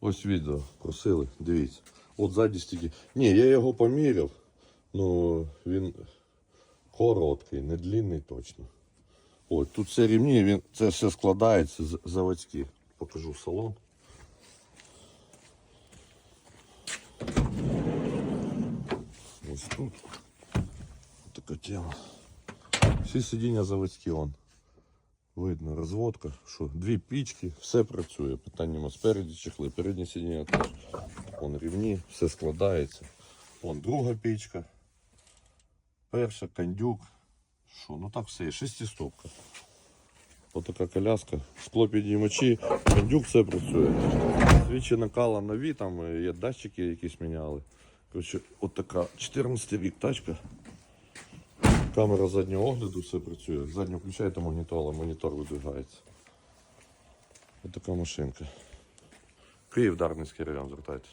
Ось відео просили, дивіться. От ззаді стільки. Ні, я його поміряв. Ну він короткий, не длинний точно. Ось тут все рівні, він, це все складається заводські. Покажу салон. Ось тут. Така тема. Всі сидіння заводські он. Видно, розводка, що дві пічки, все працює. Питань нема спереді чехли, передні сидіння теж. Вон рівні, все складається. Вон друга пічка. Перша, кондюк. Що, ну так все є. Шестистопка. Ось така коляска. Скло підіймачі, кондюк все працює. Свічі накала нові, там е, є датчики якісь міняли. Коротше, от така 14 рік тачка. Камера заднього огляду, все працює. Задню включаєте монітор, але монітор видвигається. Ось така машинка. Київ Дарницький район, звертайтесь.